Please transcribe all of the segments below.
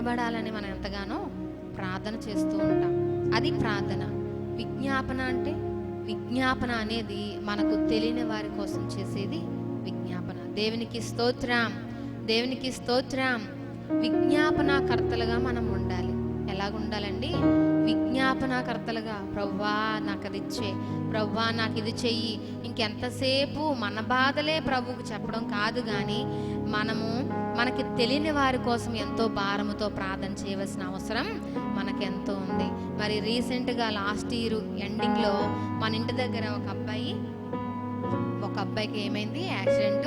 కుటుంబాలు మనం ఎంతగానో ప్రార్థన చేస్తూ ఉంటాం. అది ప్రార్థన. విజ్ఞాపన అంటే విజ్ఞాపన అనేది మనకు తెలియని వారి కోసం చేసేది విజ్ఞాపన. దేవునికి స్తోత్రం. దేవునికి స్తోత్రం. విజ్ఞాపనకర్తలుగా మనం ఉండాలి. ఎలాగ ఉండాలండి విజ్ఞాపనకర్తలుగా ప్రవ్వా నాకు అది ఇచ్చే ప్రవ్వా నాకు ఇది చెయ్యి. ఇంకెంతసేపు మన బాధలే ప్రభువుకు చెప్పడం కాదు కానీ మనము మనకి తెలియని వారి కోసం ఎంతో భారముతో ప్రార్థన చేయవలసిన అవసరం మనకెంతో ఉంది. మరి రీసెంట్గా లాస్ట్ ఇయర్ ఎండింగ్లో మన ఇంటి దగ్గర ఒక అబ్బాయి ఒక అబ్బాయికి ఏమైంది? యాక్సిడెంట్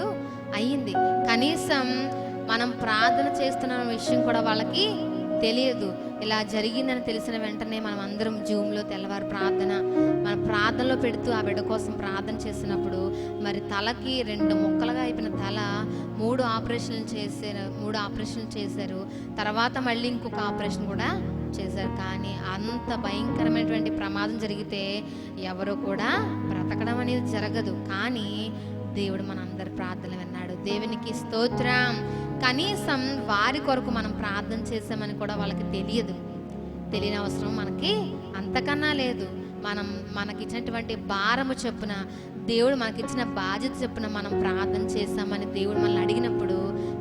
అయ్యింది. కనీసం మనం ప్రార్థన చేస్తున్న విషయం కూడా వాళ్ళకి తెలియదు. ఇలా జరిగిందని తెలిసిన వెంటనే మనం అందరం జూమ్లో తెల్లవారు ప్రార్థన మన ప్రార్థనలో పెడుతూ ఆ బిడ్డ కోసం ప్రార్థన చేసినప్పుడు మరి తలకి రెండు ముక్కలుగా అయిపోయిన తల మూడు ఆపరేషన్లు చేశారు మూడు ఆపరేషన్లు చేశారు. తర్వాత మళ్ళీ ఇంకొక ఆపరేషన్ కూడా చేశారు. కానీ అంత భయంకరమైనటువంటి ప్రమాదం జరిగితే ఎవరు కూడా బ్రతకడం అనేది జరగదు. కానీ దేవుడు మనందరి ప్రార్థన విన్నాడు. దేవునికి స్తోత్రం. కనీసం వారి కొరకు మనం ప్రార్థన చేసామని కూడా వాళ్ళకి తెలియదు. తెలియని అవసరం మనకి అంతకన్నా లేదు. మనం మనకిచ్చినటువంటి భారము చొప్పున దేవుడు మనకిచ్చిన బాధ్యత చొప్పున మనం ప్రార్థన చేశామని దేవుడు మనల్ని అడిగినప్పుడు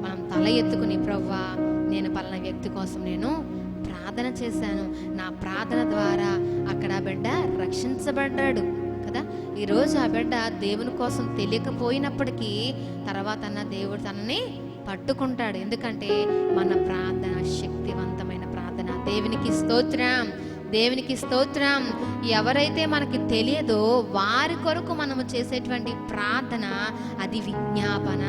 మనం తల ఎత్తుకుని ప్రవ్వా నేను పలానా వ్యక్తి కోసం నేను ప్రార్థన చేశాను. నా ప్రార్థన ద్వారా అక్కడ ఆ బిడ్డ రక్షించబడ్డాడు. కదా? ఈరోజు ఆ బిడ్డ దేవుని కోసం తెలియకపోయినప్పటికీ తర్వాత అన్న దేవుడు తనని పట్టుకుంటాడు. ఎందుకంటే మన ప్రార్థన శక్తివంతమైన ప్రార్థన. దేవునికి స్తోత్రం. దేవునికి స్తోత్రం. ఎవరైతే మనకి తెలియదో వారి కొరకు మనము చేసేటువంటి ప్రార్థన అది విజ్ఞాపన.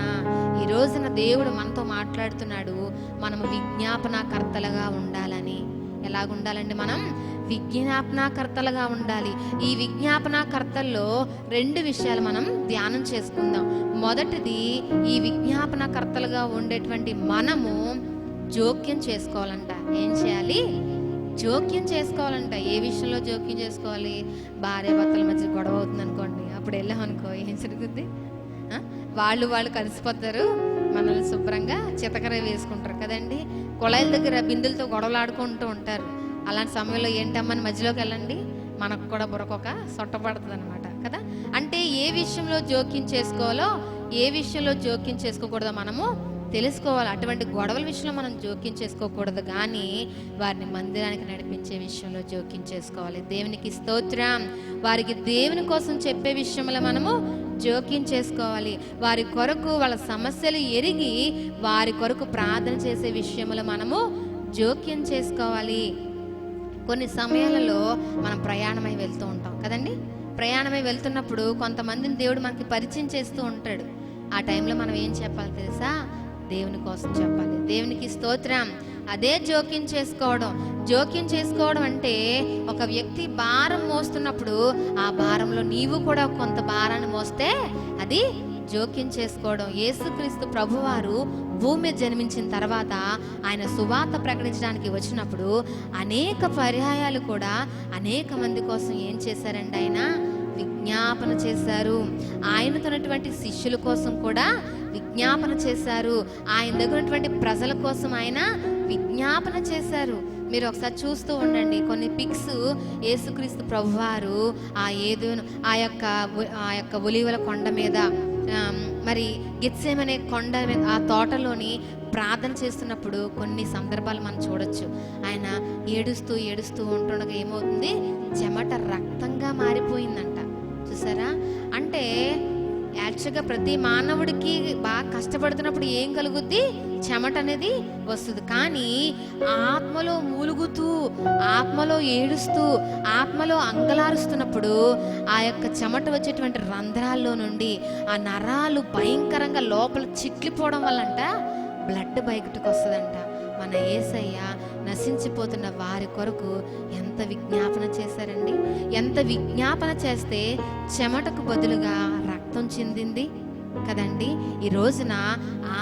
ఈ రోజున దేవుడు మనతో మాట్లాడుతున్నాడు మనము విజ్ఞాపనకర్తలుగా ఉండాలని. ఎలాగుండాలండి మనం? విజ్ఞాపనకర్తలుగా ఉండాలి. ఈ విజ్ఞాపనకర్తల్లో రెండు విషయాలు మనం ధ్యానం చేసుకుందాం. మొదటిది ఈ విజ్ఞాపనకర్తలుగా ఉండేటువంటి మనము జోక్యం చేసుకోవాలంట. ఏం చేయాలి? జోక్యం చేసుకోవాలంట. ఏ విషయంలో జోక్యం చేసుకోవాలి? భార్య భర్తల మధ్య గొడవ అవుతుంది అనుకోండి అప్పుడు వెళ్ళాం అనుకో ఏం జరుగుద్ది? వాళ్ళు వాళ్ళు కలిసిపోతారు మనల్ని శుభ్రంగా చితకర వేసుకుంటారు కదండి. కుళాయిల దగ్గర బిందులతో గొడవలు ఆడుకుంటూ ఉంటారు. అలాంటి సమయంలో ఏంటమ్మని మధ్యలోకి వెళ్ళండి మనకు కూడా బురకొక సొట్టపడుతుంది అనమాట కదా? అంటే ఏ విషయంలో జోక్యం చేసుకోవాలో ఏ విషయంలో జోక్యం చేసుకోకూడదో మనము తెలుసుకోవాలి. అటువంటి గొడవల విషయంలో మనం జోక్యం చేసుకోకూడదు. కానీ వారిని మందిరానికి నడిపించే విషయంలో జోక్యం చేసుకోవాలి. దేవునికి స్తోత్రం. వారికి దేవుని కోసం చెప్పే విషయంలో మనము జోక్యం చేసుకోవాలి. వారి కొరకు వాళ్ళ సమస్యలు ఎరిగి వారి కొరకు ప్రార్థన చేసే విషయంలో మనము జోక్యం చేసుకోవాలి. కొన్ని సమయాలలో మనం ప్రయాణమై వెళ్తూ ఉంటాం కదండి? ప్రయాణమై వెళ్తున్నప్పుడు కొంతమందిని దేవుడు మనకి పరిచయం చేస్తూ ఉంటాడు. ఆ టైంలో మనం ఏం చెప్పాలి తెలుసా? దేవుని కోసం చెప్పాలి. దేవునికి స్తోత్రం. అదే జోక్యం చేసుకోవడం. జోక్యం చేసుకోవడం అంటే ఒక వ్యక్తి భారం మోస్తున్నప్పుడు ఆ భారంలో నీవు కూడా కొంత భారాన్ని మోస్తే అది జోక్యం చేసుకోవడం. యేసుక్రీస్తు ప్రభువారు భూమి జన్మించిన తర్వాత ఆయన సువార్త ప్రకటించడానికి వచ్చినప్పుడు అనేక పర్యాయాలు కూడా అనేక మంది కోసం ఏం చేశారండి ఆయన విజ్ఞాపన చేశారు. ఆయనతోనటువంటి శిష్యుల కోసం కూడా విజ్ఞాపన చేశారు. ఆయన దగ్గర ఉన్నటువంటి ప్రజల కోసం ఆయన విజ్ఞాపన చేశారు. మీరు ఒకసారి చూస్తూ ఉండండి. కొన్ని పిక్స్ యేసుక్రీస్తు ప్రభువారు ఆ ఏదో ఆ యొక్క ఆ యొక్క ఒలివల కొండ మీద మరి గిత్సేమనే కొండ మీద ఆ తోటలోని ప్రార్థన చేస్తున్నప్పుడు కొన్ని సందర్భాలు మనం చూడొచ్చు. ఆయన ఏడుస్తూ ఏడుస్తూ ఉంటుండగా ఏమవుతుంది? చెమట రక్తంగా మారిపోయిందంట. చూసారా? అంటే యాక్చువల్గా ప్రతి మానవుడికి బాగా కష్టపడుతున్నప్పుడు ఏం కలుగుద్ది? చెమట అనేది వస్తుంది. కానీ ఆత్మలో మూలుగుతూ ఆత్మలో ఏడుస్తూ ఆత్మలో అంగలారుస్తున్నప్పుడు ఆ యొక్క చెమట వచ్చేటువంటి రంధ్రాల్లో నుండి ఆ నరాలు భయంకరంగా లోపల చిక్లిపోవడం వల్లంట బ్లడ్ బయటకు వస్తుందంట మన ఏసయ్య నశించిపోతున్న వారి కొరకు ఎంత విజ్ఞాపన చేశారండి? ఎంత విజ్ఞాపన చేస్తే చెమటకు బదులుగా రక్తం చెందింది కదండి. ఈ రోజున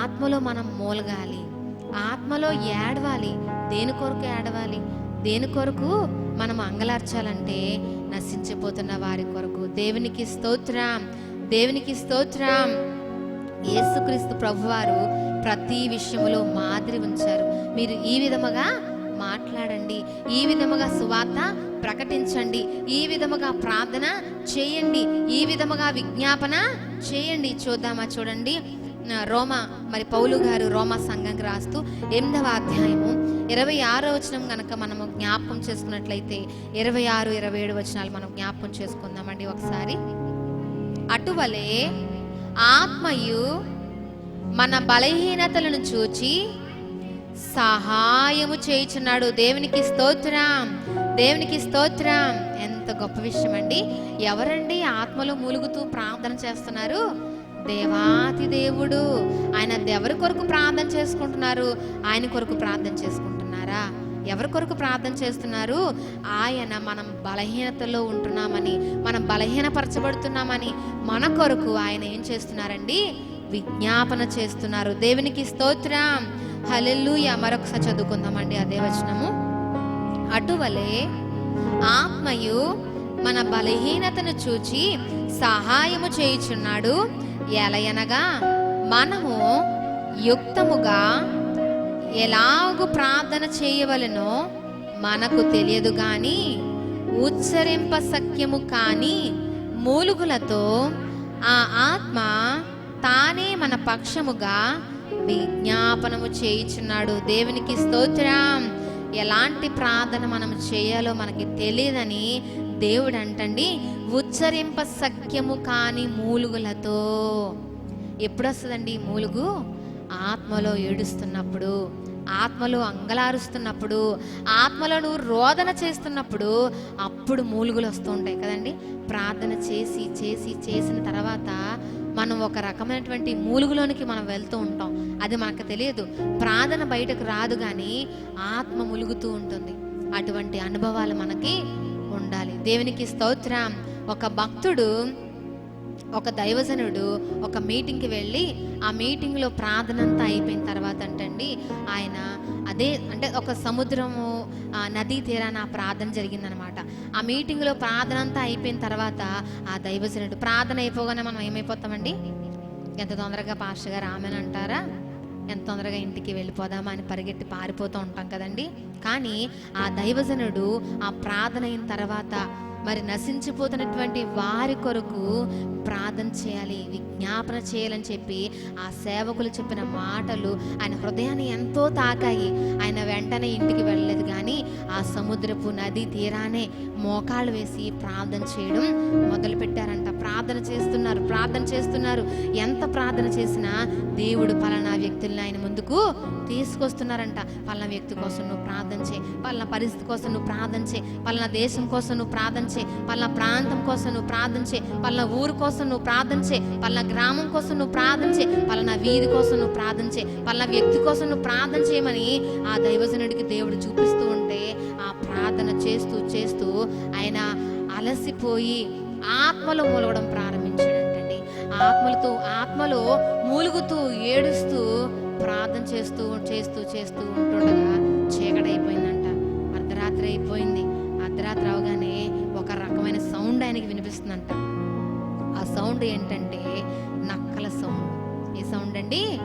ఆత్మలో మనం మూలగాలి. ఆత్మలో ఏడవాలి. దేని కొరకు ఏడవాలి? దేని కొరకు మనం అంగలార్చాలంటే నశించిపోతున్న వారి కొరకు. దేవునికి స్తోత్రం. దేవునికి స్తోత్రం. యేసుక్రీస్తు ప్రభువారు ప్రతి విషయంలో మాదిరి ఉంచారు. మీరు ఈ విధముగా మాట్లాడండి. ఈ విధముగా సువార్త ప్రకటించండి. ఈ విధముగా ప్రార్థన చేయండి. ఈ విధముగా విజ్ఞాపన చేయండి. చూద్దామా చూడండి. రోమ రోమా మరి పౌలు గారు రోమా సంఘంకి రాస్తూ ఎనిమిదవ అధ్యాయము ఇరవై ఆరో వచనం కనుక మనము జ్ఞాపకం చేసుకున్నట్లయితే ఇరవై ఆరు ఇరవై ఏడు వచనాలు మనం జ్ఞాపకం చేసుకుందామండి ఒకసారి. అటువలే ఆత్మయు మన బలహీనతలను చూచి సహాయము చేయుచున్నాడు. దేవునికి స్తోత్రం. దేవునికి స్తోత్రం. ఎంత గొప్ప విషయం అండి ఎవరండి ఆత్మలో మూలుగుతూ ప్రార్థన చేస్తున్నారు? దేవాతి దేవుడు. ఆయన ఎవరి కొరకు ప్రార్థన చేసుకుంటున్నారు? ఆయన కొరకు ప్రార్థన చేసుకుంటున్నారా? ఎవరి కొరకు ప్రార్థన చేస్తున్నారు? ఆయన మనం బలహీనతలో ఉంటున్నామని మనం బలహీనపరచబడుతున్నామని మన కొరకు ఆయన ఏం చేస్తున్నారండి? విజ్ఞాపన చేస్తున్నారు. దేవునికి స్తోత్రం. హలెల్లుయ. మరొకసారి చదువుకుందామండి అదే వచనము అటువలే ఆత్మయు మన బలహీనతను చూచి సహాయము చేయుచున్నాడు. ఎలయనగా మనము యుక్తముగా ఎలాగు ప్రార్థన చేయవలెనో మనకు తెలియదు గాని ఉచ్చరింప సఖ్యము కాని మూలుగులతో ఆ ఆత్మ తానే మన పక్షముగా విజ్ఞాపనము చేయుచున్నాడు. దేవునికి స్తోత్రం. ఎలాంటి ప్రార్థన మనం చేయాలో మనకి తెలియదని దేవుడు అంటండి ఉచ్చరింప సఖ్యము కాని మూలుగులతో ఎప్పుడు వస్తుందండి మూలుగు? ఆత్మలో ఏడుస్తున్నప్పుడు ఆత్మలో అంగలారుస్తున్నప్పుడు ఆత్మలో నువ్వు రోదన చేస్తున్నప్పుడు అప్పుడు మూలుగులు వస్తూ ఉంటాయి కదండి. ప్రార్థన చేసి చేసి చేసిన తర్వాత మనం ఒక రకమైనటువంటి మూలుగులోనికి మనం వెళ్తూ ఉంటాం. అది మనకు తెలియదు. ప్రార్థన బయటకు రాదు కానీ ఆత్మ ములుగుతూ ఉంటుంది. అటువంటి అనుభవాలు మనకి ఉండాలి. దేవునికి స్తోత్రం. ఒక భక్తుడు ఒక దైవజనుడు ఒక మీటింగ్కి వెళ్ళి ఆ మీటింగ్లో ప్రార్థన అంతా అయిపోయిన తర్వాత అంటండి ఆయన అదే అంటే ఒక సముద్రము ఆ నదీ తీరాన ఆ ప్రార్థన జరిగిందనమాట. ఆ మీటింగ్లో ప్రార్థన అంతా అయిపోయిన తర్వాత ఆ దైవజనుడు ప్రార్థన అయిపోగానే మనం ఏమైపోతామండి? ఎంత తొందరగా పాస్టర్ గారు ఆమెను అంటారా? ఎంత తొందరగా ఇంటికి వెళ్ళిపోదామా అని పరిగెట్టి పారిపోతూ ఉంటాం కదండి. కానీ ఆ దైవజనుడు ఆ ప్రార్థన అయిన తర్వాత మరి నశించిపోతున్నటువంటి వారి కొరకు ప్రార్థన చేయాలి విజ్ఞాపన చేయాలని చెప్పి ఆ సేవకులు చెప్పిన మాటలు ఆయన హృదయాన్ని ఎంతో తాకాయి. ఆయన వెంటనే ఇంటికి వెళ్ళలేదు కానీ ఆ సముద్రపు నది తీరానే మోకాళ్ళు వేసి ప్రార్థన చేయడం మొదలుపెట్టారంట. ప్రార్థన చేస్తున్నారు ప్రార్థన చేస్తున్నారు. ఎంత ప్రార్థన చేసినా దేవుడు పలానా వ్యక్తుల్ని ఆయన ముందుకు తీసుకొస్తున్నారంట. పలానా వ్యక్తి కోసం నువ్వు ప్రార్థన చేయి పలానా పరిస్థితి కోసం నువ్వు ప్రార్థన చేయి పలానా దేశం కోసం నువ్వు ప్రార్థన చేయి పలానా ప్రాంతం కోసం నువ్వు ప్రార్థన చేయి పలానా ఊరు కోసం నువ్వు ప్రార్థన చేయి పలానా గ్రామం కోసం నువ్వు ప్రార్థన చేయి పలానా వీధి కోసం నువ్వు ప్రార్థన చేయి పలానా వ్యక్తి కోసం నువ్వు ప్రార్థన చేయమని ఆ దైవజనుడికి దేవుడు చూపిస్తూ ఉంటే ఆ ప్రార్థన చేస్తూ చేస్తూ ఆయన అలసిపోయి ఆత్మలో మూలగడం ప్రారంభించాడంటండి. ఆత్మలతో ఆత్మలో మూలుగుతూ ఏడుస్తూ ప్రార్థన చేస్తూ చేస్తూ చేస్తూ ఉంటుండగా చీకటైపోయిందంట. అర్ధరాత్రి అయిపోయింది. అర్ధరాత్రి అవగానే సౌండ్ ఆయనకి వినిపిస్తుందంట. ఆ సౌండ్ ఏంటంటే నక్కల సౌండ్. ఏ సౌండ్ అండి?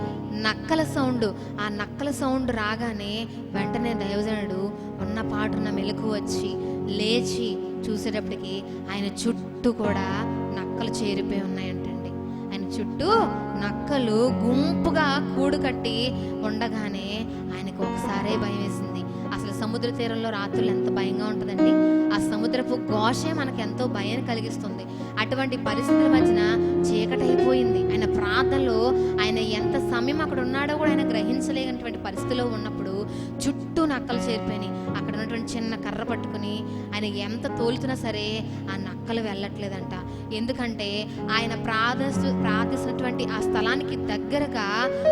నక్కల సౌండ్. ఆ నక్కల సౌండ్ రాగానే వెంటనే దైవజనుడు ఉన్న పాటున్న మెలకు వచ్చి లేచి చూసేటప్పటికి ఆయన చుట్టూ కూడా నక్కలు చేరిపోయి ఉన్నాయంటండి. ఆయన చుట్టూ నక్కలు గుంపుగా కూడు కట్టి ఉండగానే ఆయనకు ఒకసారే భయం వేసింది. సముద్ర తీరంలో రాత్రులు ఎంత భయంగా ఉంటుందండి. ఆ సముద్రపు ఘోషే మనకు ఎంతో భయం కలిగిస్తుంది. అటువంటి పరిస్థితుల మధ్యన చీకటి అయిపోయింది ఆయన ప్రార్థనలో ఆయన ఎంత సమయం అక్కడ ఉన్నాడో కూడా ఆయన గ్రహించలేనటువంటి పరిస్థితిలో ఉన్నప్పుడు చుట్టూ నక్కలు చేరిపోయినాయి. అక్కడ ఉన్నటువంటి చిన్న కర్ర పట్టుకుని ఆయన ఎంత తోలుతున్నా సరే ఆ నక్కలు వెళ్ళట్లేదంట. ఎందుకంటే ఆయన ప్రార్థిస్తూ ప్రార్థిస్తున్నటువంటి ఆ స్థలానికి దగ్గరగా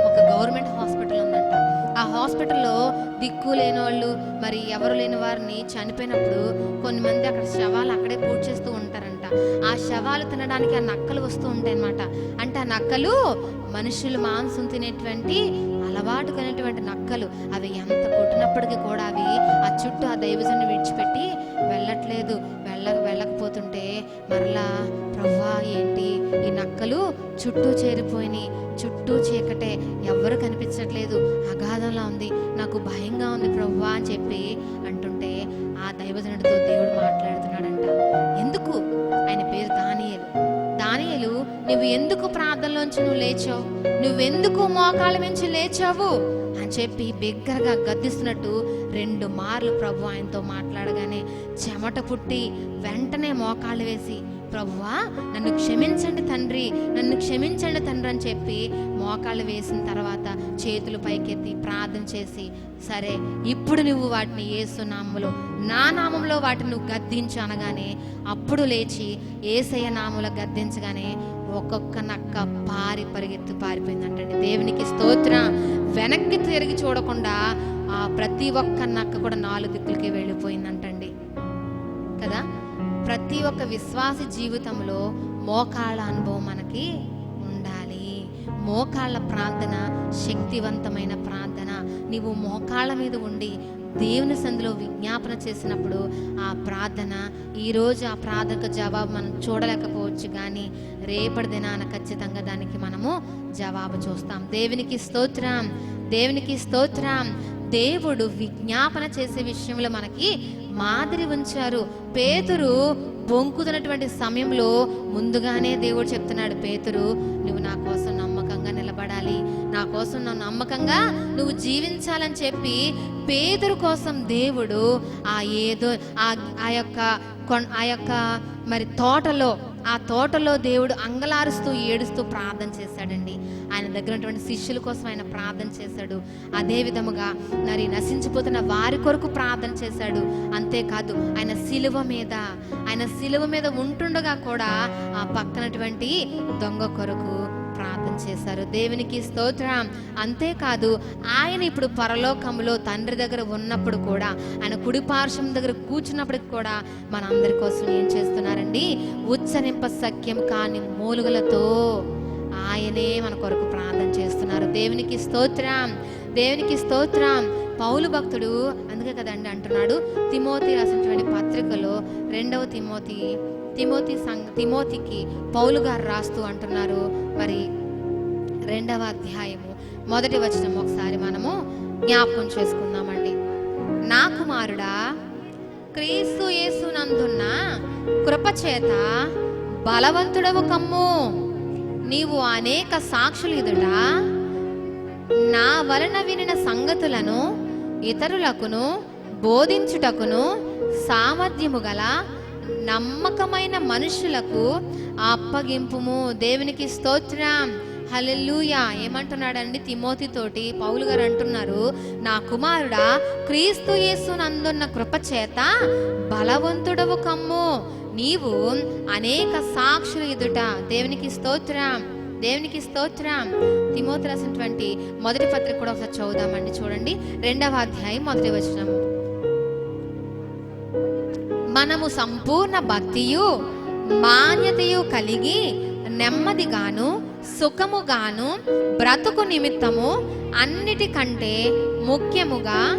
ఒక గవర్నమెంట్ హాస్పిటల్ ఉందంట. హాస్పిటల్లో దిక్కు లేని వాళ్ళు మరి ఎవరు లేని వారిని చనిపోయినప్పుడు కొంతమంది అక్కడ శవాలు అక్కడే పూజ చేస్తూ ఉంటారంట. ఆ శవాలు తినడానికి ఆ నక్కలు వస్తూ ఉంటాయి అన్నమాట అంటే ఆ నక్కలు మనుషులు మాంసం తినేటువంటి అలవాటు కలిగినటువంటి నక్కలు. అవి ఎంత కొట్టినప్పటికీ కూడా అవి ఆ చుట్టూ ఆ దైవజన్ని విడిచిపెట్టి వెళ్ళట్లేదు. వెళ్ళ వెళ్ళకపోతుంటే మరలా ప్రవ్వా ఏంటి? ఈ నక్కలు చుట్టూ చేరిపోయినాయి. చుట్టూ చీకటే. ఎవ్వరు కనిపించట్లేదు. అగాధంలా ఉంది. నాకు భయంగా ఉంది ప్రవ్వా అని చెప్పి అంటుంటే ఆ దైవజనుడితో దేవుడు మాట్లాడుతున్నాడంట. ఎందుకు? ఆయన పేరు దానియలు. దానియలు నువ్వు ఎందుకు ప్రార్థనలోంచి నువ్వు లేచావు? నువ్వెందుకు మోకాళ్ళ నుంచి లేచావు? చెప్పి బిగ్గరగా గద్దిస్తున్నట్టు రెండు మార్లు ప్రభు ఆయనతో మాట్లాడగానే చెమట పుట్టి వెంటనే మోకాళ్ళు వేసి ప్రభువా నన్ను క్షమించండి తండ్రి నన్ను క్షమించండి తండ్రి అని చెప్పి మోకాళ్ళు వేసిన తర్వాత చేతులు పైకెత్తి ప్రార్థన చేసి సరే ఇప్పుడు నువ్వు వాటిని ఏసునామములో నా నామంలో వాటిని నువ్వు గద్దించు అనగానే అప్పుడు లేచి ఏసయ్య నామంలో గద్దించగానే ఒక్కొక్క నక్క పారి పరిగెత్తి పారిపోయిందంటండి. దేవునికి స్తోత్రం. వెనక్కి తిరిగి చూడకుండా ఆ ప్రతి ఒక్క నక్క కూడా నాలుగు దిక్కులకి వెళ్ళిపోయిందంటండి. కదా? ప్రతి ఒక్క విశ్వాస జీవితంలో మోకాళ్ళ అనుభవం మనకి ఉండాలి. మోకాళ్ళ ప్రార్థన శక్తివంతమైన ప్రార్థన. నీవు మోకాళ్ళ మీద ఉండి దేవుని సందులో విజ్ఞాపన చేసినప్పుడు ఆ ప్రార్థన ఈరోజు ఆ ప్రార్థనకు జవాబు మనం చూడలేకపోవచ్చు కానీ రేపటి దినాన ఖచ్చితంగా దానికి మనము జవాబు చూస్తాం. దేవునికి స్తోత్రం దేవునికి స్తోత్రం. దేవుడు విజ్ఞాపన చేసే విషయంలో మనకి మాదిరి ఉంచారు. పేతురు బొంకుతున్నటువంటి సమయంలో ముందుగానే దేవుడు చెప్తున్నాడు పేతురు నువ్వు నా కోసం నమ్మకంగా నిలబడాలి. కోసం నా నమ్మకంగా నువ్వు జీవించాలని చెప్పి పేదరు కోసం దేవుడు ఆ ఏదో ఆ ఆ యొక్క కొన్- ఆ యొక్క మరి తోటలో ఆ తోటలో దేవుడు అంగలారుస్తూ ఏడుస్తూ ప్రార్థన చేశాడండి. ఆయన దగ్గర ఉన్నటువంటి శిష్యుల కోసం ఆయన ప్రార్థన చేశాడు. అదే విధముగా మరి నశించిపోతున్న వారి కొరకు ప్రార్థన చేశాడు. అంతేకాదు ఆయన శిలువ మీద ఆయన శిలువ మీద ఉంటుండగా కూడా ఆ పక్కనటువంటి దొంగ కొరకు ప్రార్థన చేశారు. దేవునికి స్తోత్రం. అంతేకాదు ఆయన ఇప్పుడు పరలోకంలో తండ్రి దగ్గర ఉన్నప్పుడు కూడా ఆయన కుడి పార్శ్వం దగ్గర కూర్చున్నప్పటికి కూడా మన అందరి కోసం ఏం చేస్తున్నారండి? ఉచ్చరింప సఖ్యం కాని మూలుగలతో ఆయనే మన కొరకు ప్రార్థన చేస్తున్నారు. దేవునికి స్తోత్రం. దేవునికి స్తోత్రం. పౌలు భక్తుడు అందుకే కదండి అంటున్నాడు తిమోతి రాసినటువంటి పత్రికలో రెండవ తిమోతి తిమోతి సంఘ తిమోతికి పౌలు గారు రాస్తూ అంటున్నారు. మరి రెండవ అధ్యాయము మొదటి వచనం ఒకసారి మనము జ్ఞాపకం చేసుకుందామండి. నా కుమారుడా క్రీస్తు యేసునందున్న కృపచేత బలవంతుడవు కమ్ము. నీవు అనేక సాక్షులు ఎదుట నా వలన వినిన సంగతులను ఇతరులకును బోధించుటకును సామర్థ్యము గల నమ్మకమైన మనుషులకు అప్పగింపుము. దేవునికి స్తోత్రం. హలెల్లుయా. ఏమంటున్నాడండి తిమోతి తోటి? పౌలు గారు అంటున్నారు నా కుమారుడా క్రీస్తు యేసు నందున్న కృప చేత బలవంతుడవు కమ్ము. నీవు అనేక సాక్షులు ఎదుట దేవునికి స్తోత్రం దేవునికి స్తోత్రం. తిమోతి రాసినటువంటి మొదటి పత్రిక కూడా ఒకసారి చదువుదామండి చూడండి. రెండవ అధ్యాయం మొదటి వచనం. మనము సంపూర్ణ భక్తియు మాన్యతయు కలిగి నెమ్మదిగాను సుఖముగాను బ్రతుకు నిమిత్తము అన్నిటికంటే ముఖ్యముగా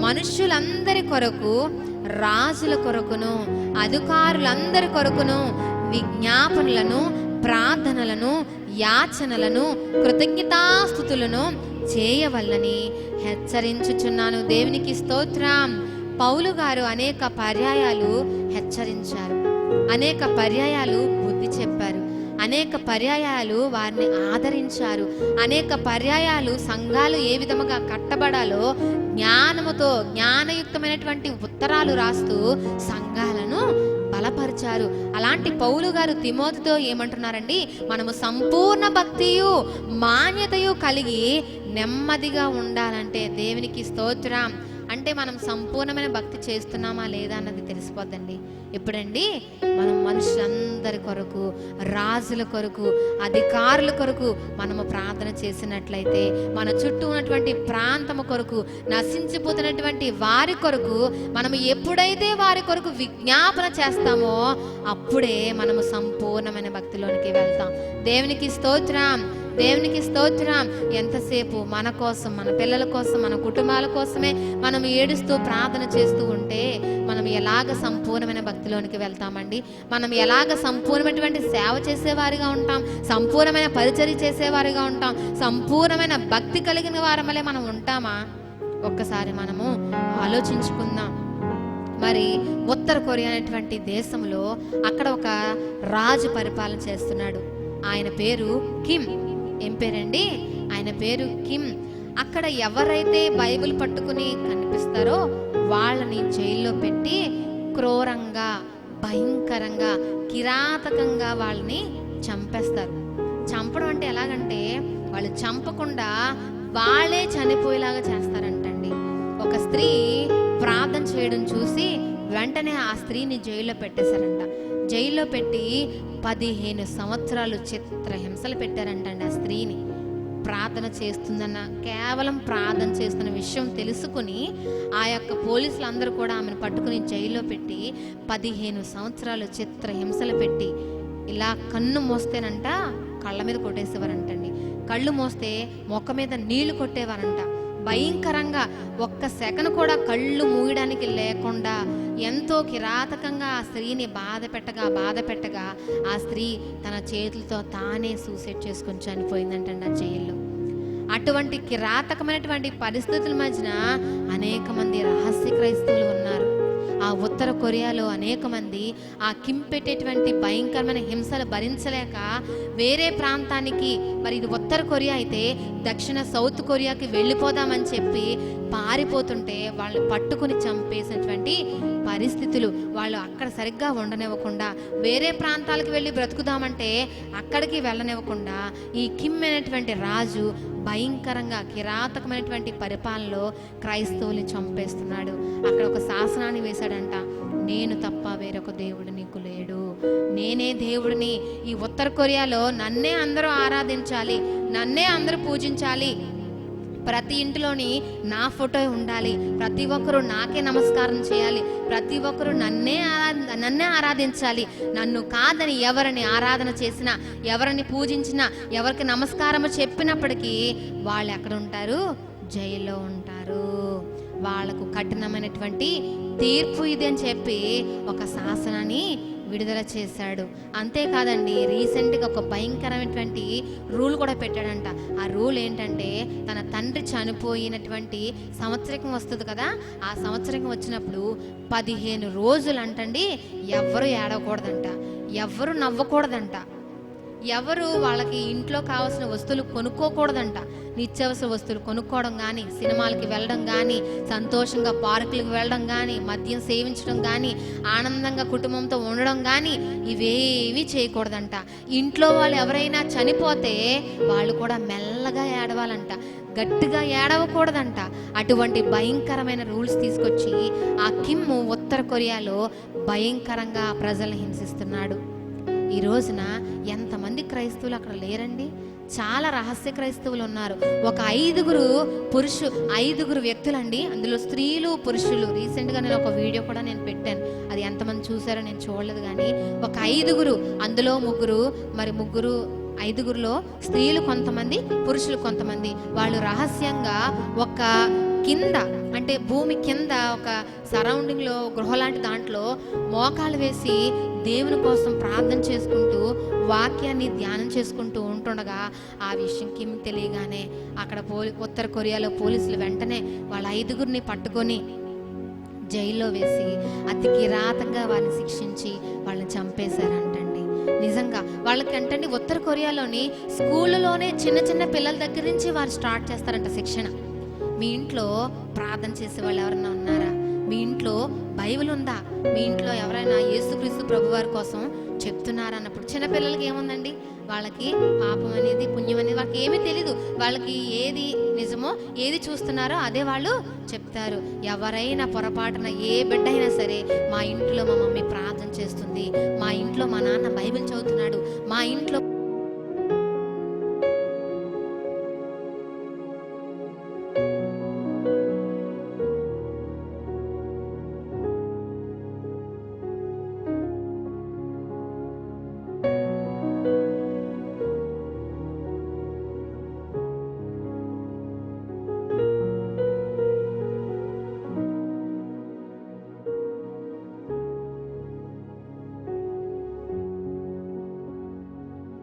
మనుష్యులందరి కొరకు రాజుల కొరకును అధికారులందరి కొరకును విజ్ఞాపనలను ప్రార్థనలను యాచనలను కృతజ్ఞతాస్థుతులను చేయవల్లని హెచ్చరించుచున్నాను. దేవునికి స్తోత్రం. పౌలు గారు అనేక పర్యాయాలు హెచ్చరించారు. అనేక పర్యాయాలు బుద్ధి చెప్పారు. అనేక పర్యాయాలు వారిని ఆదరించారు. అనేక పర్యాయాలు సంఘాలు ఏ విధముగా కట్టబడాలో జ్ఞానముతో జ్ఞానయుక్తమైనటువంటి ఉత్తరాలు రాస్తూ సంఘాలను బలపరిచారు. అలాంటి పౌలు గారు తిమోతితో ఏమంటున్నారండి? మనము సంపూర్ణ భక్తియు మాన్యతయు కలిగి నెమ్మదిగా ఉండాలంటే దేవునికి స్తోత్రం. అంటే మనం సంపూర్ణమైన భక్తి చేస్తున్నామా లేదా అన్నది తెలిసిపోద్దండి. ఎప్పుడండి? మనం మనుషులందరి కొరకు రాజుల కొరకు అధికారుల కొరకు మనము ప్రార్థన చేసినట్లయితే మన చుట్టూ ఉన్నటువంటి ప్రాంతము కొరకు నశించిపోతున్నటువంటి వారి కొరకు మనము ఎప్పుడైతే వారి కొరకు విజ్ఞాపన చేస్తామో అప్పుడే మనము సంపూర్ణమైన భక్తిలోనికి వెళ్తాం. దేవునికి స్తోత్రం. దేవునికి స్తోత్రం. ఎంతసేపు మన కోసం మన పిల్లల కోసం మన కుటుంబాల కోసమే మనం ఏడుస్తూ ప్రార్థన చేస్తూ ఉంటే మనం ఎలాగ సంపూర్ణమైన భక్తిలోనికి వెళ్తామండి? మనం ఎలాగ సంపూర్ణమైనటువంటి సేవ చేసేవారిగా ఉంటాం? సంపూర్ణమైన పరిచర్య చేసేవారిగా ఉంటాం? సంపూర్ణమైన భక్తి కలిగిన వారమలే మనం ఉంటామా? ఒక్కసారి మనము ఆలోచించుకుందాం. మరి ఉత్తర కొరియా అనేటువంటి దేశంలో అక్కడ ఒక రాజు పరిపాలన చేస్తున్నాడు. ఆయన పేరు కిమ్. ఏం పేరండి? ఆయన పేరు కిమ్. అక్కడ ఎవరైతే బైబిల్ పట్టుకుని కనిపిస్తారో వాళ్ళని జైల్లో పెట్టి క్రూరంగా భయంకరంగా కిరాతకంగా వాళ్ళని చంపేస్తారు. చంపడం అంటే ఎలాగంటే వాళ్ళు చంపకుండా వాళ్ళే చనిపోయేలాగా చేస్తారంటండి. ఒక స్త్రీ ప్రార్థన చేయడం చూసి వెంటనే ఆ స్త్రీని జైల్లో పెట్టేశారంట. జైల్లో పెట్టి పదిహేను సంవత్సరాలు చిత్రహింసలు పెట్టారంటండి ఆ స్త్రీని. ప్రార్థన చేస్తుందన్న కేవలం ప్రార్థన చేస్తున్న విషయం తెలుసుకుని ఆ యొక్క పోలీసులు అందరూ కూడా ఆమెను పట్టుకుని జైల్లో పెట్టి పదిహేను సంవత్సరాలు చిత్రహింసలు పెట్టి ఇలా కన్ను మోస్తేనంట కళ్ళ మీద కొట్టేసేవారంటండి. కళ్ళు మోస్తే మొక్క మీద నీళ్ళు కొట్టేవారంట. భయంకరంగా ఒక్క సెకను కూడా కళ్ళు మూయడానికి లేకుండా ఎంతో కిరాతకంగా ఆ స్త్రీని బాధ పెట్టగా బాధ పెట్టగా ఆ స్త్రీ తన చేతులతో తానే సూసైడ్ చేసుకొని చనిపోయిందంటండి ఆ జైల్లో. అటువంటి కిరాతకమైనటువంటి పరిస్థితుల మధ్యన అనేక మంది రహస్య క్రైస్తవులు ఉన్నారు. ఆ ఉత్తర కొరియాలో అనేక మంది ఆ కింపెట్టేటువంటి భయంకరమైన హింసలు భరించలేక వేరే ప్రాంతానికి మరి ఇది ఉత్తర కొరియా అయితే దక్షిణ సౌత్ కొరియాకి వెళ్ళిపోదామని చెప్పి పారిపోతుంటే వాళ్ళు పట్టుకుని చంపేసినటువంటి పరిస్థితులు వాళ్ళు అక్కడ సరిగ్గా ఉండనివ్వకుండా వేరే ప్రాంతాలకు వెళ్ళి బ్రతుకుదామంటే అక్కడికి వెళ్ళనివ్వకుండా ఈ కిమ్ అనేటువంటి రాజు భయంకరంగా కిరాతకమైనటువంటి పరిపాలనలో క్రైస్తవుల్ని చంపేస్తున్నాడు. అక్కడ ఒక శాసనాన్ని వేశాడంట నేను తప్ప వేరొక దేవుడు నీకు లేడు. నేనే దేవుడిని. ఈ ఉత్తర కొరియాలో నన్నే అందరూ ఆరాధించాలి నన్నే అందరూ పూజించాలి ప్రతి ఇంటిలోని నా ఫోటో ఉండాలి. ప్రతి ఒక్కరూ నాకే నమస్కారం చేయాలి. ప్రతి ఒక్కరూ నన్నే నన్నే ఆరాధించాలి. నన్ను కాదని ఎవరిని ఆరాధన చేసినా ఎవరిని పూజించినా ఎవరికి నమస్కారం చెప్పినప్పటికీ వాళ్ళు ఎక్కడ ఉంటారు జైల్లో ఉంటారు. వాళ్ళకు కఠినమైనటువంటి తీర్పు ఇది అని చెప్పి ఒక శాసనాన్ని విడుదల చేశాడు. అంతేకాదండి రీసెంట్గా ఒక భయంకరమైనటువంటి రూల్ కూడా పెట్టాడంట. ఆ రూల్ ఏంటంటే తన తండ్రి చనిపోయినటువంటి సంవత్సరం వస్తుంది కదా ఆ సంవత్సరం వచ్చినప్పుడు పదిహేను రోజులు అంటండి ఎవ్వరు ఏడవకూడదంట. ఎవ్వరు నవ్వకూడదంట. ఎవరు వాళ్ళకి ఇంట్లో కావాల్సిన వస్తువులు కొనుక్కోకూడదంట. నిత్యావసర వస్తువులు కొనుక్కోవడం కానీ సినిమాలకి వెళ్ళడం కానీ సంతోషంగా పార్కులకు వెళ్ళడం కానీ మద్యం సేవించడం కానీ ఆనందంగా కుటుంబంతో ఉండడం కానీ ఇవేవి చేయకూడదంట. ఇంట్లో వాళ్ళు ఎవరైనా చనిపోతే వాళ్ళు కూడా మెల్లగా ఏడవాలంట. గట్టిగా ఏడవకూడదంట. అటువంటి భయంకరమైన రూల్స్ తీసుకొచ్చి ఆ కిమ్ ఉత్తర కొరియాలో భయంకరంగా ప్రజల్ని హింసిస్తున్నాడు. ఈ రోజున ఎంతమంది క్రైస్తవులు అక్కడ లేరండి? చాలా రహస్య క్రైస్తవులు ఉన్నారు. ఒక ఐదుగురు పురుషు ఐదుగురు వ్యక్తులండి. అందులో స్త్రీలు పురుషులు. రీసెంట్గా నేను ఒక వీడియో కూడా నేను పెట్టాను. అది ఎంతమంది చూసారో నేను చూడలేదు కానీ ఒక ఐదుగురు అందులో ముగ్గురు మరి ముగ్గురు ఐదుగురులో స్త్రీలు కొంతమంది పురుషులు కొంతమంది. వాళ్ళు రహస్యంగా ఒక కింద అంటే భూమి కింద ఒక సరౌండింగ్లో గృహ లాంటి దాంట్లో మోకాలు వేసి దేవుని కోసం ప్రార్థన చేసుకుంటూ వాక్యాన్ని ధ్యానం చేసుకుంటూ ఉంటుండగా ఆ విషయం కిమ్ తెలియగానే అక్కడ పోలి ఉత్తర కొరియాలో పోలీసులు వెంటనే వాళ్ళ ఐదుగురిని పట్టుకొని జైల్లో వేసి అతి కిరాతంగా వారిని శిక్షించి వాళ్ళని చంపేశారంటండి. నిజంగా వాళ్ళకి అంటండి ఉత్తర కొరియాలోని స్కూళ్ళలోనే చిన్న చిన్న పిల్లల దగ్గర నుంచి వారు స్టార్ట్ చేస్తారంట శిక్షణ. మీ ఇంట్లో ప్రార్థన చేసే వాళ్ళు ఎవరైనా ఉన్నారా? మీ ఇంట్లో బైబిల్ ఉందా? మీ ఇంట్లో ఎవరైనా యేసుక్రీస్తు ప్రభు వారి కోసం చెప్తున్నారా అన్నప్పుడు చిన్నపిల్లలకి ఏముందండి? వాళ్ళకి పాపం అనేది పుణ్యం అనేది వాళ్ళకి ఏమీ తెలీదు. వాళ్ళకి ఏది నిజమో ఏది చూస్తున్నారో అదే వాళ్ళు చెప్తారు. ఎవరైనా పొరపాటున ఏ బిడ్డ అయినా సరే మా ఇంట్లో మా మమ్మీ ప్రార్థన చేస్తుంది. మా ఇంట్లో మా నాన్న బైబిల్ చదువుతున్నాడు. మా ఇంట్లో